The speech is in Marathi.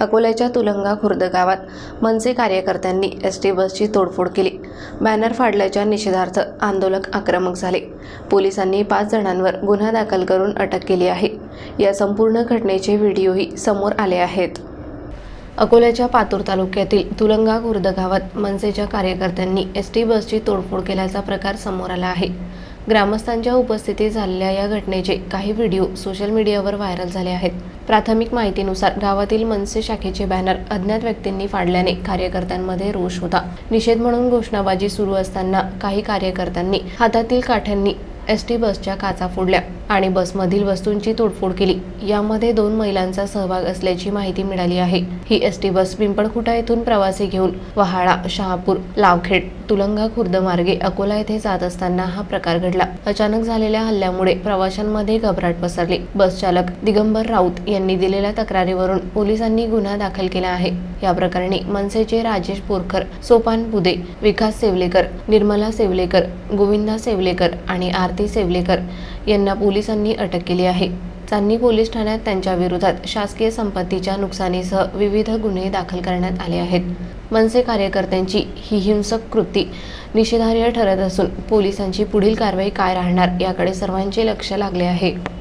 अकोल्याच्या तुलंगा खुर्द गावात मनसे कार्यकर्त्यांनी एस टी बसची तोडफोड केली. बॅनर फाडल्याच्या निषेधार्थ आंदोलक आक्रमक झाले. पोलिसांनी पाच जणांवर गुन्हा दाखल करून अटक केली आहे. या संपूर्ण घटनेचे व्हिडिओही समोर आले आहेत. अकोल्याच्या पातूर तालुक्यातील तुलंगा खुर्द गावात मनसेच्या कार्यकर्त्यांनी एस टी बसची तोडफोड केल्याचा प्रकार समोर आला आहे. ग्रामस्थांच्या उपस्थितीत झालेल्या या घटनेचे काही व्हिडिओ सोशल मीडियावर व्हायरल झाले आहेत. प्राथमिक माहितीनुसार गावातील मनसे शाखेचे बॅनर अज्ञात व्यक्तींनी फाडल्याने कार्यकर्त्यांमध्ये रोष होता. निषेध म्हणून घोषणाबाजी सुरू असताना काही कार्यकर्त्यांनी हातातील काठ्यांनी एस टी बसच्या काचा फोडल्या आणि बसमधील वस्तूंची तोडफोड केली. यामध्ये दोन महिलांचा सहभाग असल्याची माहिती मिळाली आहे. ही एस टी बस पिंपळखुटा येथून प्रवासी घेऊन वहाळा शहापूर लावखेड तुलंगा खुर्द मार्गे अकोला येथे जात असताना हा प्रकार घडला. अचानक झालेल्या हल्ल्यामुळे प्रवाशांमध्ये घबराट पसरली. बस चालक दिगंबर राऊत यांनी दिलेल्या तक्रारीवरून पोलिसांनी गुन्हा दाखल केला आहे. या प्रकरणी मनसेचे राजेश बोरकर सोपान बुदे विकास सेवलेकर निर्मला सेवलेकर गोविंदा सेवलेकर आणि आरती सेवलेकर यांना पोलिसांनी अटक केली आहे. चांदणी पोलीस ठाण्यात त्यांच्या विरोधात शासकीय संपत्तीच्या नुकसानीसह विविध गुन्हे दाखल करण्यात आले आहेत. मनसे कार्यकर्त्यांची ही हिंसक कृती निषेधार्ह ठरत असून पोलिसांची पुढील कारवाई काय राहणार याकडे सर्वांचे लक्ष लागले आहे.